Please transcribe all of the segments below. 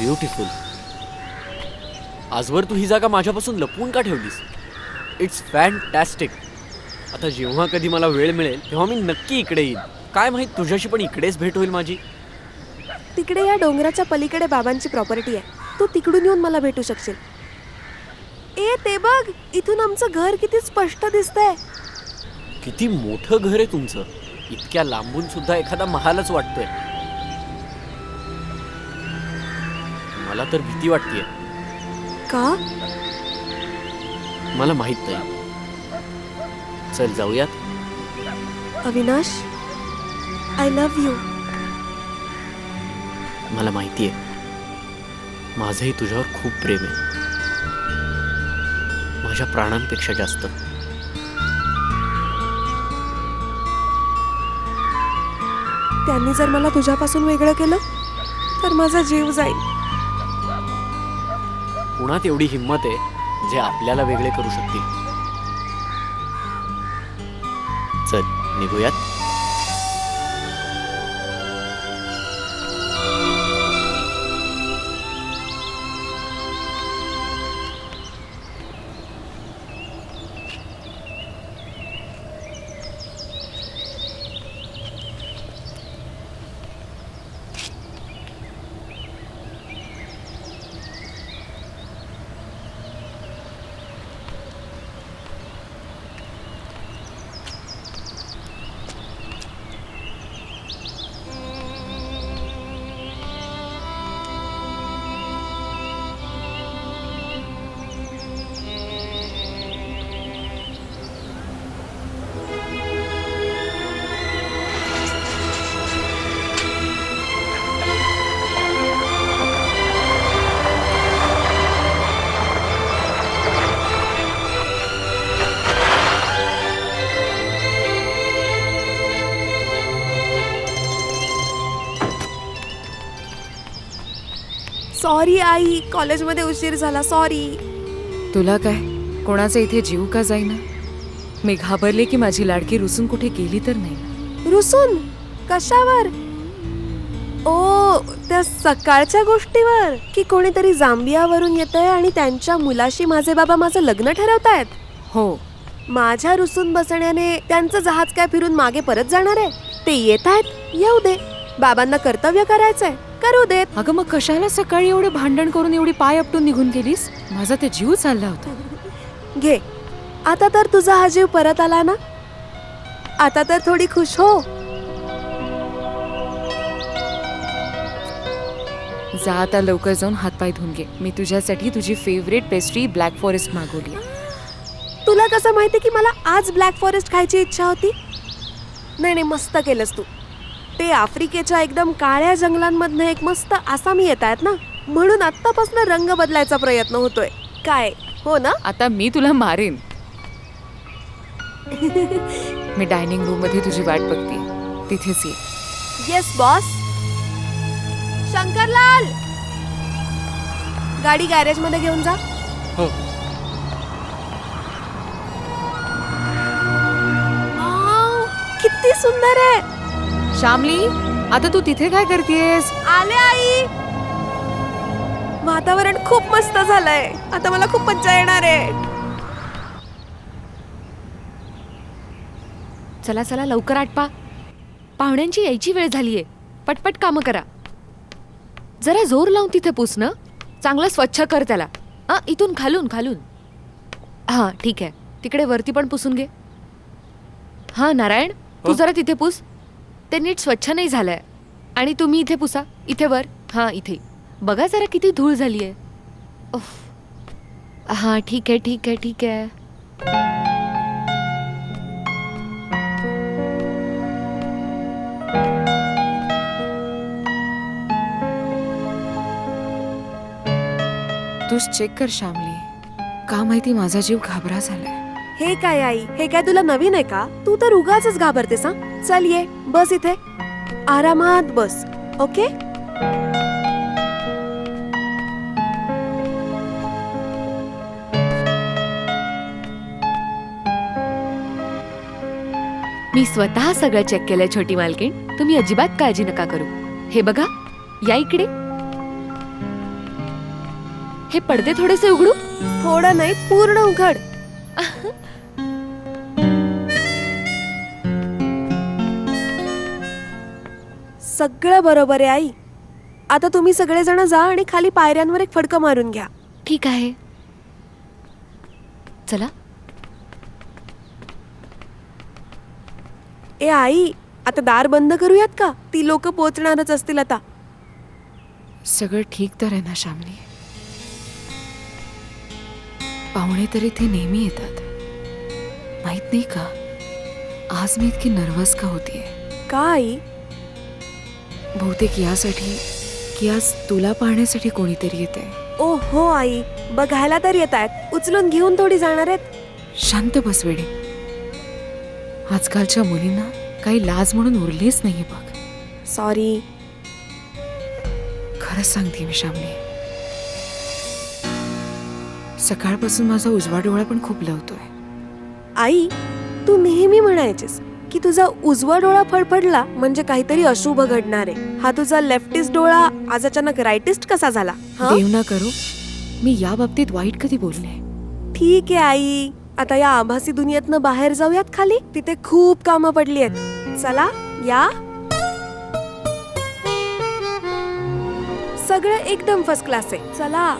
Beautiful. आजवर तू ही जागा माझ्यापासून लपवून का ठेवलीस? इट्स फॅन्टॅस्टिक आता जेव्हा कधी मला वेळ मिळेल तेव्हा मी नक्की इकडे येईन. काय माहीत तुझ्याशी पण इकडेच भेट होईल माझी? तिकडे या डोंगराच्या पलीकडे बाबांची प्रॉपर्टी आहे. तू तिकडून येऊन मला भेटू शकशील. ए ते बघ इथून आमचं घर किती स्पष्ट दिसतंय. किती मोठं घर आहे तुमचं. इतक्या लांबून सुद्धा एखादा महालच वाटतोय. मला तर भीती वाटतेय. का? मला माहीत नाही. चल जाऊयात. अविनाश आय लव्ह यू मला माहिती आहे माझंही तुझ्यावर खूप प्रेम आहे. माझ्या प्राणांपेक्षा जास्त. त्यांनी जर मला तुझ्यापासून वेगळं केलं तर माझा जीव जाईल. कुणात एवढी हिंमत आहे जे आपल्याला वेगळे करू शकतील? चल निघूयात. सॉरी आई कॉलेजमध्ये उशीर झाला सॉरी. तुला काय? कोणाचा इथे जीव का जाईना? मी घाबरले की माझी लाडकी रुसून कुठे गेली तर नाही. ना. रुसून? कशावर? ओ त्या सकाळच्या गोष्टीवर. की कोणीतरी जांबियावरून येत आहे आणि त्यांच्या मुलाशी माझे बाबा माझं लग्न ठरवतायत. हो. माझ्या रुसून बसण्याने त्यांचं जहाज काय फिरून मागे परत जाणार आहे? ते येत आहेत येऊ दे. बाबांना कर्तव्य करायचंय. करू देत. अगं मग कशाला सकाळी एवढं भांडण करून एवढी पाय आपटून निघून गेलीस? माझा ते जीव चालला होता. घे. आता तर तुझा हा जीव परत आला ना? आता तर थोडी खुश हो. जा आता लवकर जाऊन हातपाय धुवून घे. मी तुझ्यासाठी तुझी फेवरेट पेस्ट्री ब्लॅक फॉरेस्ट मागवली तुला कसं माहिती की मला आज ब्लॅक फॉरेस्ट खायची इच्छा होती? नाही नाही मस्त केलंस तू. ते आफ्रिकेच्या एकदम काळ्या जंगलांमधनं एक मस्त आसामी येत आहेत ना? म्हणून आत्तापासून रंग बदलायचा प्रयत्न होतोय. काय? हो ना? आता मी तुला मारेन. मी डायनिंग रूममध्ये तुझी वाट बघते. तिथेच ये. Yes boss Shankarlal! गाडी गॅरेजमध्ये घेऊन जा. हो. किती सुंदर आहे. श्यामली आता तू तिथे काय करतेस आले आई. वातावरण खूप मस्त झालंय. आता मला खूप मज्जा येणार आहे. चला चला लवकर आटपा पाहुण्यांची यायची वेळ झालीये. पटपट कामं करा. जरा जोर लावून तिथे पुस ना. चांगलं स्वच्छ कर त्याला. हा इथून खालून खालून. हां ठीक आहे. तिकडे वरती पण पुसून घे. हां नारायण तू हो. जरा तिथे पुस. ते नीट स्वच्छ नाही झालंय. आणि तुम्ही इथे पुसा. इथे वर. हां इथे. बघा जरा किती धूळ झाली आहे हां ठीक आहे ठीक आहे ठीक आहे. तूच चेक कर श्यामली. का माहिती माझा जीव घाबरा झालाय? हे काय आई? हे काय तुला नवीन आहे का? तू तर उगाच घाबरतेस हा? चल ये. बस इथे. आरामात बस ओके? मी स्वतः सगळं चेक केलंय छोटी मालकीण. तुम्ही अजिबात काळजी नका करू. हे बघा या इकडे. हे पडदे थोडेसे उघडू? थोडं नाही पूर्ण उघड. सगळं बरोबर आहे आई. आता तुम्ही सगळेजण जा आणि खाली पायऱ्यांवर एक फडकं मारून घ्या. ठीक आहे. चला. ए आई आता दार बंद करूयात का? ती लोक पोचणारच असतील आता. सगळं ठीक तर आहे ना श्यामली? पाहुणे तर इथे नेहमी येतात. माहीत नाही का? आज मी इतकी नर्वस का होतीये? का आई? बहुतेक यासाठी की आज तुला पाहण्यासाठी कोणीतरी येते ओ हो आई. बघायला तर येत आहेत उचलून घेऊन थोडी जाणार आहेत. शांत बस वेडे आजकालच्या मुलींना काही लाज म्हणून उरलीच नाही बघ. सॉरी. खरंच सांगते मी श्यामली. सकाळपासून माझा उजवा डोळा पण खूप लवतोय. आई तू नेहमी म्हणायचीस की तुझा उजवा डोळा फडफडला म्हणजे काहीतरी अशुभ घडणार आहे. हा तुझा लेफ्टिस्ट डोळा आज अचानक राईटिस्ट कसा झाला? हं? देव ना करू मी या बाबतीत वाईट कधी बोलले? ठीक आहे आई. आता या आभासी दुनियेतनं बाहेर जाऊयात खाली. तिथे खूप कामं पडली आहेत. चला या. सगळं एकदम फर्स्ट क्लास आहे. चला.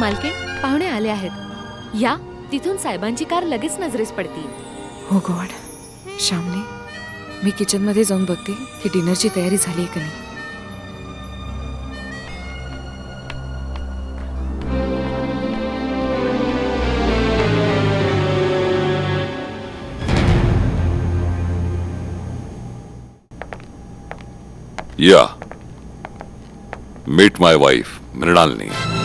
मालकीण पाहुणे आले आहेत या तिथून साहेबांची कार लगेच नजरेस पडतील हो गॉड श्यामली मी किचनमध्ये जाऊन बघते की डिनरची तयारी झाली आहे का नाही Yeah. Meet my wife, Mrinalini.